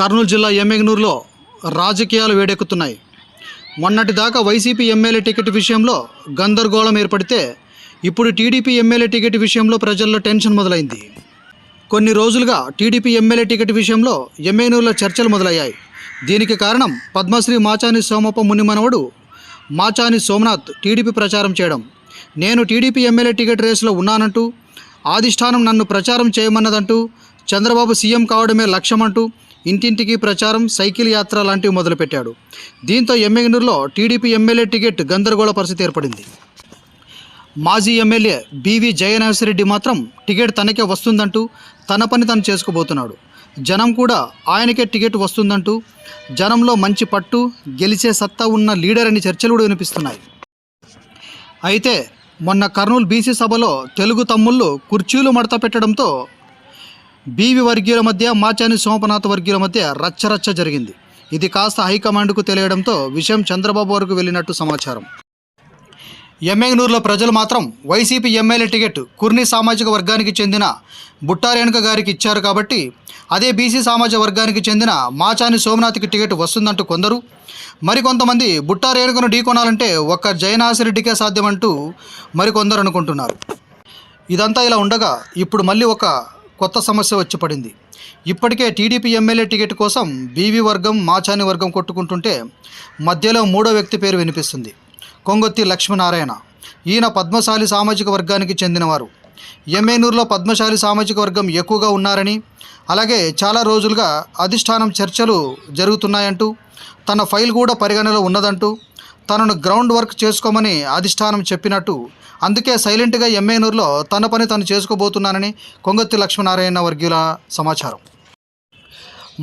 కర్నూలు జిల్లా ఎమ్మెగనూరులో రాజకీయాలు వేడెక్కుతున్నాయి. మొన్నటి దాకా వైసీపీ ఎమ్మెల్యే టికెట్ విషయంలో గందరగోళం ఏర్పడితే ఇప్పుడు టీడీపీ ఎమ్మెల్యే టికెట్ విషయంలో ప్రజల్లో టెన్షన్ మొదలైంది. కొన్ని రోజులుగా టీడీపీ ఎమ్మెల్యే టికెట్ విషయంలో ఎమ్మెనూరులో చర్చలు మొదలయ్యాయి. దీనికి కారణం పద్మశ్రీ మాచాని సోమప్ప మునిమనవడు. మాచాని సోమనాథ్ టీడీపీ ప్రచారం చేయడం. నేను టీడీపీ ఎమ్మెల్యే టికెట్ రేసులో ఉన్నానంటూ ఆదిష్టానం నన్ను ప్రచారం చేయమన్నదంటూ చంద్రబాబు సీఎం కావడమే లక్ష్యమంటూ ఇంటింటికి ప్రచారం సైకిల్ యాత్ర లాంటివి మొదలుపెట్టాడు. దీంతో ఎమ్మెగనూరులో టీడీపీ ఎమ్మెల్యే టికెట్ గందరగోళ పరిస్థితి ఏర్పడింది. మాజీ ఎమ్మెల్యే బీవీ జయనాథరెడ్డి మాత్రం టికెట్ తనకే వస్తుందంటూ తన పని తను చేసుకోబోతున్నాడు జనం కూడా ఆయనకే టికెట్ వస్తుందంటూ జనంలో మంచి పట్టు గెలిచే సత్తా ఉన్న లీడర్ అని చర్చలు కూడా వినిపిస్తున్నాయి. అయితే మొన్న కర్నూలు బీసీ సభలో తెలుగు తమ్ముళ్ళు కుర్చీలు మడత పెట్టడంతో బీవి వర్గీయుల మధ్య మాచాని సోమనాథ్ వర్గీయుల మధ్య రచ్చరచ్చ జరిగింది. ఇది కాస్త హైకమాండ్కు తెలియడంతో విషయం చంద్రబాబు వరకు వెళ్ళినట్టు సమాచారం. ఎమ్మెగనూరులో ప్రజలు మాత్రం వైసీపీ ఎమ్మెల్యే టికెట్ కుర్ని సామాజిక వర్గానికి చెందిన బుట్టారేణుక గారికి ఇచ్చారు కాబట్టి అదే బీసీ సామాజిక వర్గానికి చెందిన మాచాని సోమనాథ్కి టికెట్ వస్తుందంటూ కొందరు. మరికొంతమంది బుట్టారేణుకను ఢీకొనాలంటే ఒక్క జయనాథరెడ్డికే సాధ్యమంటూ మరికొందరు అనుకుంటున్నారు. ఇదంతా ఇలా ఉండగా ఇప్పుడు మళ్ళీ ఒక కొత్త సమస్య వచ్చి పడింది. ఇప్పటికే టీడీపీ ఎమ్మెల్యే టికెట్ కోసం బీవీ వర్గం మాచాని వర్గం కొట్టుకుంటుంటే మధ్యలో మూడో వ్యక్తి పేరు వినిపిస్తుంది. కొంగొత్తి లక్ష్మీనారాయణ. ఈయన పద్మశాలి సామాజిక వర్గానికి చెందినవారు. ఎమ్మెనూరులో పద్మశాలి సామాజిక వర్గం ఎక్కువగా ఉన్నారని అలాగే చాలా రోజులుగా అధిష్టానం చర్చలు జరుగుతున్నాయంటూ తన ఫైల్ కూడా పరిగణలో ఉన్నదంటూ తనను గ్రౌండ్ వర్క్ చేసుకోమని అధిష్టానం చెప్పినట్టు. అందుకే సైలెంట్గా ఎమ్మెనూరులో తన పని తను చేసుకోబోతున్నానని కొంగొత్తి లక్ష్మీనారాయణ వర్గీయుల సమాచారం.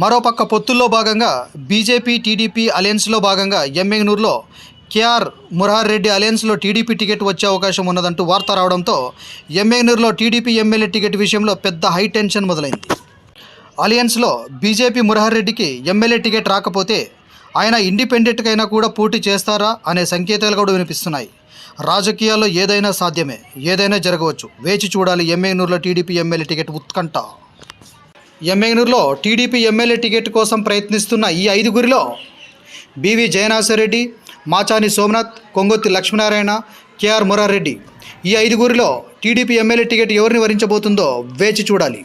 మరోపక్క పొత్తుల్లో భాగంగా బీజేపీ టీడీపీ అలయన్స్లో భాగంగా ఎమ్మెగనూరులో కేఆర్ మురహర్ రెడ్డి అలయన్స్లో టీడీపీ టికెట్ వచ్చే అవకాశం ఉన్నదంటూ వార్త రావడంతో ఎమ్మెగనూరులో టీడీపీ ఎమ్మెల్యే టికెట్ విషయంలో పెద్ద హై టెన్షన్ మొదలైంది. అలయన్స్లో బీజేపీ మురహర్ రెడ్డికి ఎమ్మెల్యే టికెట్ రాకపోతే ఆయన ఇండిపెండెంట్కైనా కూడా పోటీ చేస్తారా అనే సంకేతాలు కూడా వినిపిస్తున్నాయి. రాజకీయాల్లో ఏదైనా సాధ్యమే ఏదైనా జరగవచ్చు. వేచి చూడాలి ఎమ్మెగనూరులో టీడీపీ ఎమ్మెల్యే టికెట్ ఉత్కంఠ. ఎమ్మెగనూరులో టీడీపీ ఎమ్మెల్యే టికెట్ కోసం ప్రయత్నిస్తున్న ఈ ఐదుగురిలో బీవీ జయనాథరెడ్డి మాచాని సోమనాథ్ కొంగొత్తి లక్ష్మీనారాయణ కేఆర్ మురారెడ్డి. ఈ ఐదుగురిలో టీడీపీ ఎమ్మెల్యే టికెట్ ఎవరిని వరించబోతుందో వేచి చూడాలి.